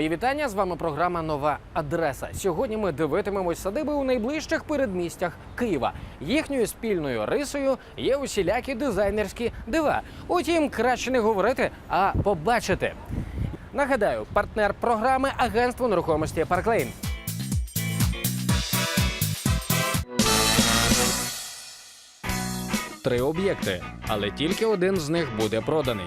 Мої вітання з вами програма Нова адреса. Сьогодні ми дивитимемось садиби у найближчих передмістях Києва. Їхньою спільною рисою є усілякі дизайнерські дива. Утім, краще не говорити, а побачити. Нагадаю, партнер програми Агентство нерухомості Парклейн. Три об'єкти, але тільки один з них буде проданий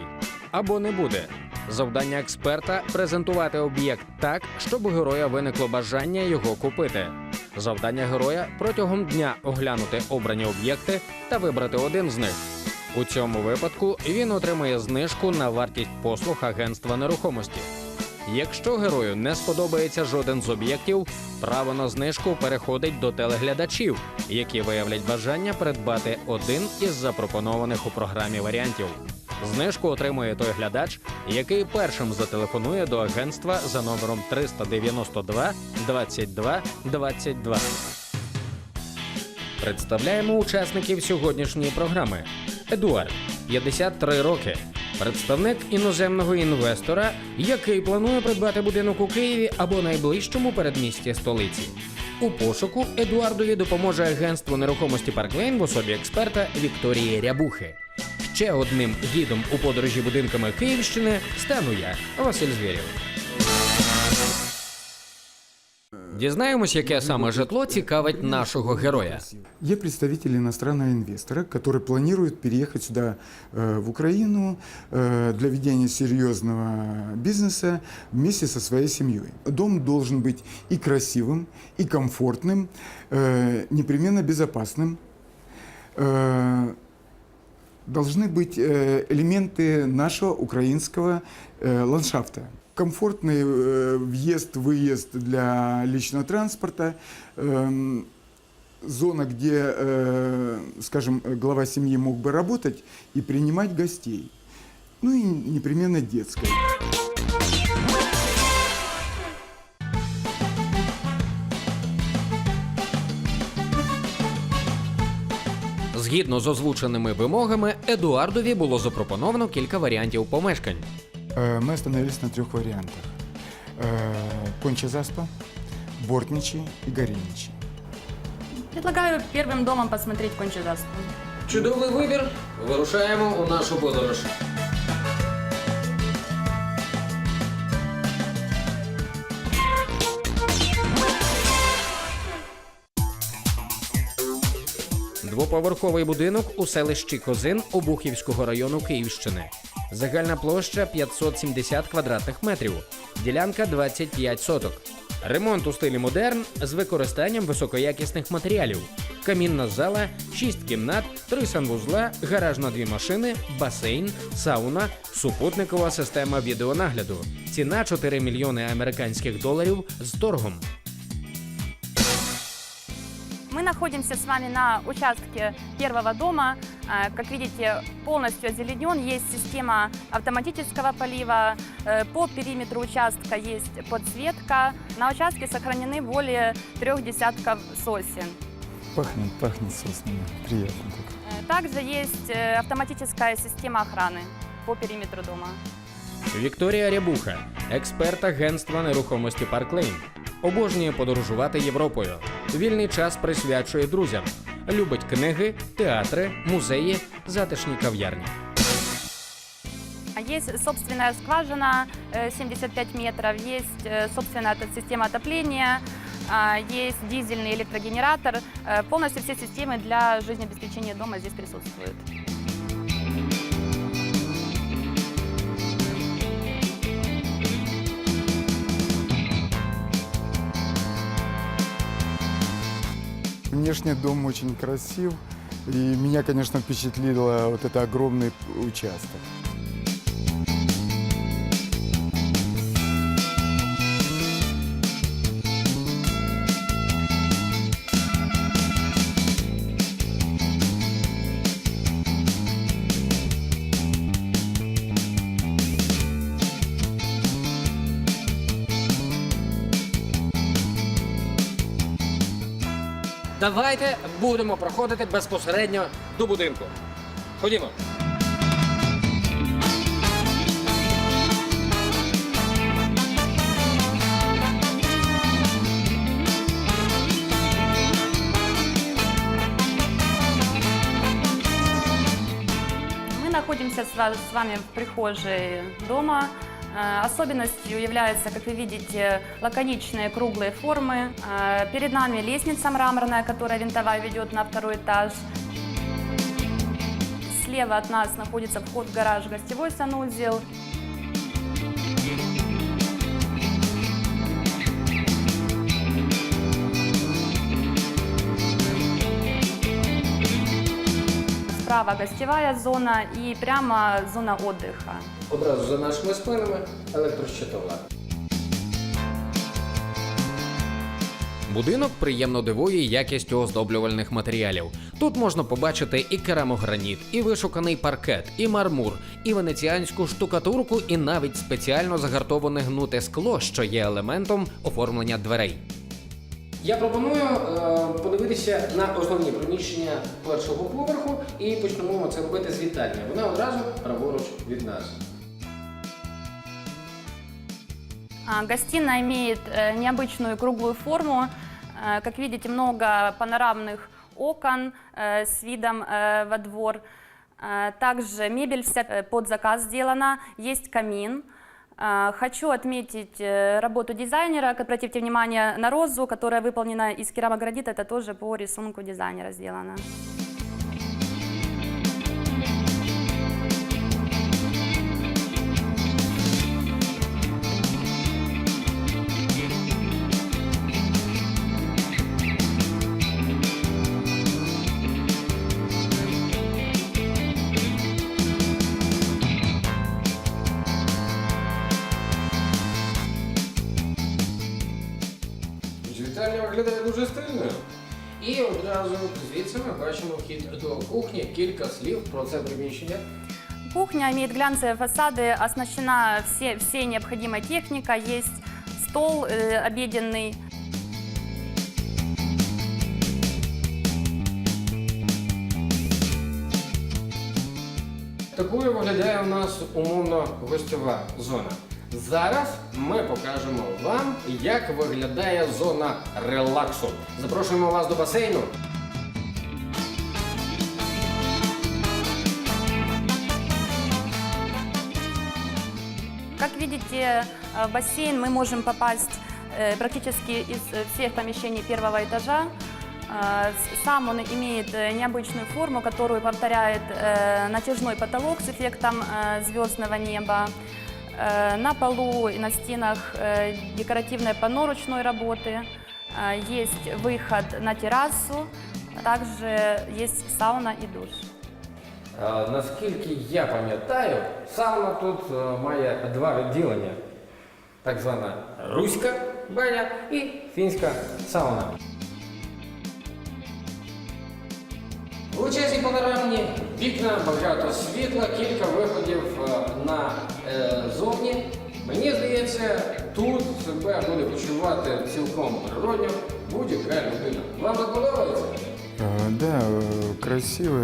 або не буде. Завдання експерта презентувати об'єкт так, щоб у героя виникло бажання його купити. Завдання героя протягом дня оглянути обрані об'єкти та вибрати один з них. У цьому випадку він отримає знижку на вартість послуг агентства нерухомості. Якщо герою не сподобається жоден з об'єктів, право на знижку переходить до телеглядачів, які виявлять бажання придбати один із запропонованих у програмі варіантів. Знижку отримує той глядач, який першим зателефонує до агентства за номером 392 22 22. Представляємо учасників сьогоднішньої програми. Едуард, 53 роки, представник іноземного інвестора, який планує придбати будинок у Києві або найближчому передмісті столиці. У пошуку Едуардові допоможе агентство нерухомості Парклейн в особі експерта Вікторії Рябухи. Ще одним гідом у подорожі будинками Київщини стану я, Василь Звєрєв. Дізнаємось, яке саме житло цікавить нашого героя. Я представитель иностранного инвестора, который планирует переехать сюда, э, в Украину, э, для ведения серьезного бизнеса вместе со своей семьей. Дом должен быть и красивым, и комфортным, э, непременно безопасным. Должны быть э, элементы нашего украинского э, ландшафта. Комфортный э, въезд, выезд для личного транспорта, эм, зона, где, скажем, глава семьи мог бы работать и принимать гостей. Ну и непременно детская. Згідно з озвученими вимогами, Едуардові було запропоновано кілька варіантів помешкань. Э, Мы остановились на трех вариантах. Э, Конча Заспа, Бортничий и Гореничий. Предлагаю первым домом посмотреть Кончезаспу. Чудовий вибір. Вирушаємо у нашу подорож. Двоповерховий будинок у селищі Козин Обухівського району Київщини. Загальна площа 570 квадратних метрів, ділянка 25 соток. Ремонт у стилі модерн з використанням високоякісних матеріалів. Камінна зала, 6 кімнат, 3 санвузла, гараж на дві машини, басейн, сауна, супутникова система відеонагляду. Ціна 4 мільйони американських доларів з торгом. Мы находимся с вами на участке первого дома. Э, Как видите, полностью озеленен. Есть система автоматического полива. Э, По периметру участка есть подсветка. На участке сохранены более трех десятков сосен. Пахнет, пахнет соснами. Приятно так. Э, Также есть э, автоматическая система охраны по периметру дома. Вікторія Рябуха, експерт агентства нерухомості Парклейн. Обожнює подорожувати Європою. Вільний час присвячує друзям. Любить книги, театри, музеї, затишні кав'ярні. А Есть собственная скважина э, 75 метров, есть э, собственная т- система отопления, а, есть дизельный электрогенератор. Э, Полностью все системы для жизнеобеспечения дома здесь присутствуют. Внешне дом очень красив. И меня, конечно, впечатлило вот это огромный участок. Давайте будемо проходити безпосередньо до будинку. Ходімо. Ми находимся з ва- с вами в прихожей дома. Э, Особенностью являются, как вы видите, лаконичные круглые формы. Э, Перед нами лестница мраморная, которая винтовая ведет на второй этаж. Слева от нас находится вход в гараж, гостевой санузел. Справа гостевая зона и прямо зона отдыха. Одразу за нашими спинами електрощитова. Будинок приємно дивує якістю оздоблювальних матеріалів. Тут можна побачити і керамограніт, і вишуканий паркет, і мармур, і венеціанську штукатурку, і навіть спеціально загартоване гнуте скло, що є елементом оформлення дверей. Я пропоную е, подивитися на основні приміщення першого поверху і почнемо це робити з вітальні. Вона одразу праворуч від нас. А, Гостиная имеет э, необычную круглую форму. Э, Как видите, много панорамных окон э, с видом э, во двор. Э, Также мебель вся э, под заказ сделана, есть камин. Э, Хочу отметить э, работу дизайнера. Обратите внимание на розу, которая выполнена из керамогранита. Это тоже по рисунку дизайнера сделано. Вітальня виглядає дуже стильною. І одразу звідси ми бачимо вхід до кухні. Кілька слів про це приміщення. Кухня имеет глянцевые фасады, оснащена все, всей необходимой техникой, есть стол э, обеденный, Такою виглядає у нас умовно гостьова зона. Зараз ми покажемо вам, як виглядає зона релаксу. Запрошуємо вас до басейну. Как видите, э, в бассейн мы можем попасть э, практически из э, всех помещений первого этажа. Сам он имеет необычную форму, которую повторяет натяжной потолок с эффектом звездного неба. Э, На полу и на стенах э, декоративное панно ручной работы. Э, Есть выход на террасу. Также есть сауна и душ. Е, Наскільки я пам'ятаю, сауна тут е, має два відділення: так звана руська баня і фінська сауна. Величезні панорамні вікна, багато світла, кілька виходів е, на е, зовні. Мені здається, тут себе буде почувати цілком природньо будь-яка людина. Вам тут подобається? Э, Да, э, красиво.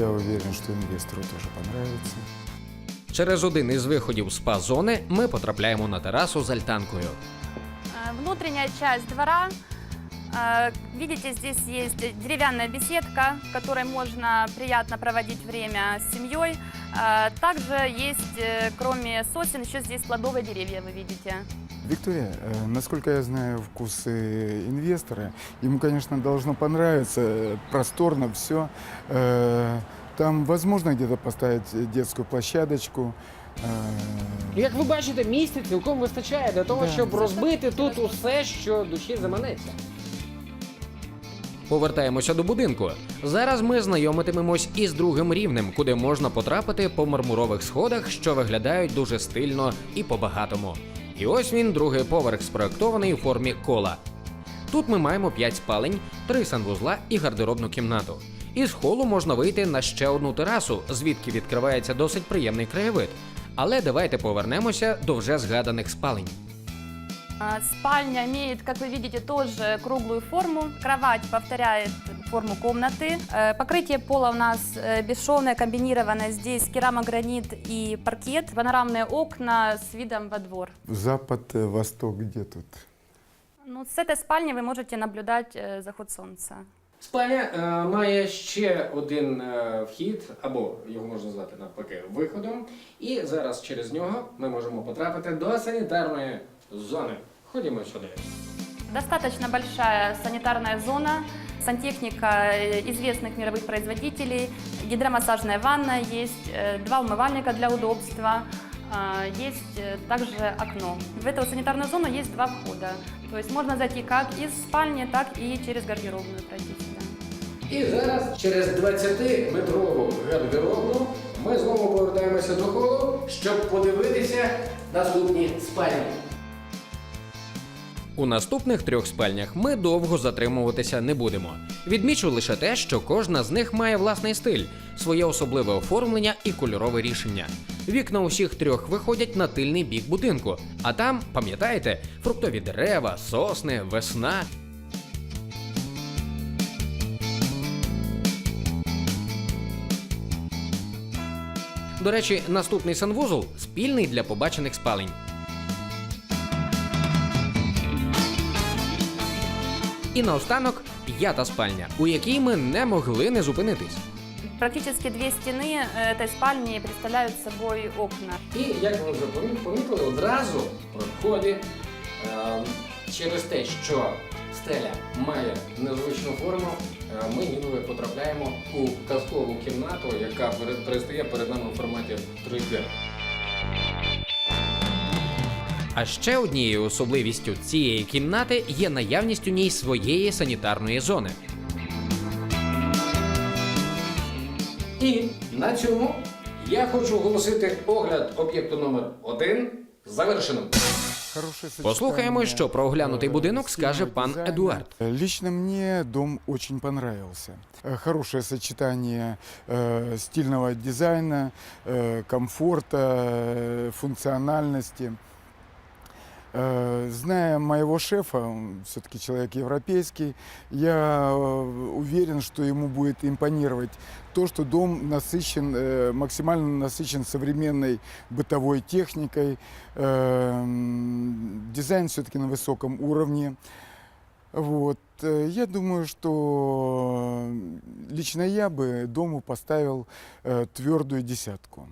Я уверен, что инвестору тоже понравится. Через один із виходів спа-зони ми потрапляємо на терасу з альтанкою. Э, Внутренняя часть двора. Э, Видите, здесь есть деревянная беседка, в которой можно приятно проводить время с семьей. Э, Также есть, э, кроме сосен, еще здесь плодовые деревья, вы видите. Виктория, э, насколько я знаю вкусы инвестора, ему, конечно, должно понравиться, э, просторно все. Там возможно где-то поставить детскую площадочку. э, Як ви бачите, місця цілком вистачає для того, Да. щоб розбити тут усе, що душі заманеться. Повертаємося до будинку. Зараз ми знайомитимемось із другим рівнем, куди можна потрапити по мармурових сходах, що виглядають дуже стильно і по-багатому. І ось він, другий поверх, спроектований у формі кола. Тут ми маємо 5 спалень, 3 санвузла і гардеробну кімнату. Із холу можна вийти на ще одну терасу, звідки відкривається досить приємний краєвид. Але давайте повернемося до вже згаданих спалень. Э, Спальня имеет, как вы видите, тоже круглую форму. Кровать повторяет форму комнаты. Э, Покрытие пола у нас э, бесшовное, комбинированное. Здесь керамогранит и паркет. Панорамные окна с видом во двор. Запад, э, восток, где тут? Ну, с этой спальни вы можете наблюдать э, заход солнца. Спальня е, має ще один е, вхід, або його можна назвати навпаки виходом. І зараз через нього ми можемо потрапити до санітарної зони. Ходімо сюди. Достаточно большая санитарная зона, сантехника э, известных мировых производителей, гидромассажная ванна, есть э, два умывальника для удобства, а, есть э, также окно. В эту санитарную зону есть два входа. То есть можно зайти как из спальни, так и через гардеробную пройти сюда. І зараз через 20-метрову гардеробну ми знову повертаємося до холу, щоб подивитися наступні спальні. У наступних трьох спальнях ми довго затримуватися не будемо. Відмічу лише те, що кожна з них має власний стиль, своє особливе оформлення і кольорове рішення. Вікна усіх трьох виходять на тильний бік будинку, а там, пам'ятаєте, фруктові дерева, сосни, весна. До речі, наступний санвузол спільний для побачених спалень. І наостанок п'ята спальня, у якій ми не могли не зупинитись. Практически две стены э, этой спальни представляют собой окна. І як ви вже помі- помітили, одразу при вході е, через те, що стеля має незвичну форму, е, ми ніби потрапляємо у казкову кімнату, яка перед- перестає перед нами в форматі 3D. А ще однією особливістю цієї кімнати є наявність у ній своєї санітарної зони. І на цьому я хочу оголосити огляд об'єкту номер 1 завершеним. Хорошее Послухаємо, сочетание, що про оглянутий э, будинок скаже стильного пан дизайна. Едуард. Лично мне дом очень понравился. Э, Хорошее сочетание э, стильного дизайна, э, комфорта, э, функциональности. Э, Зная моего шефа, он все-таки человек европейский, я э, уверен, что ему будет импонировать то, что дом насыщен, э, максимально насыщен современной бытовой техникой. Э, м, Дизайн все-таки на высоком уровне. Вот. Я думаю, что лично я бы дому поставил твердую десятку.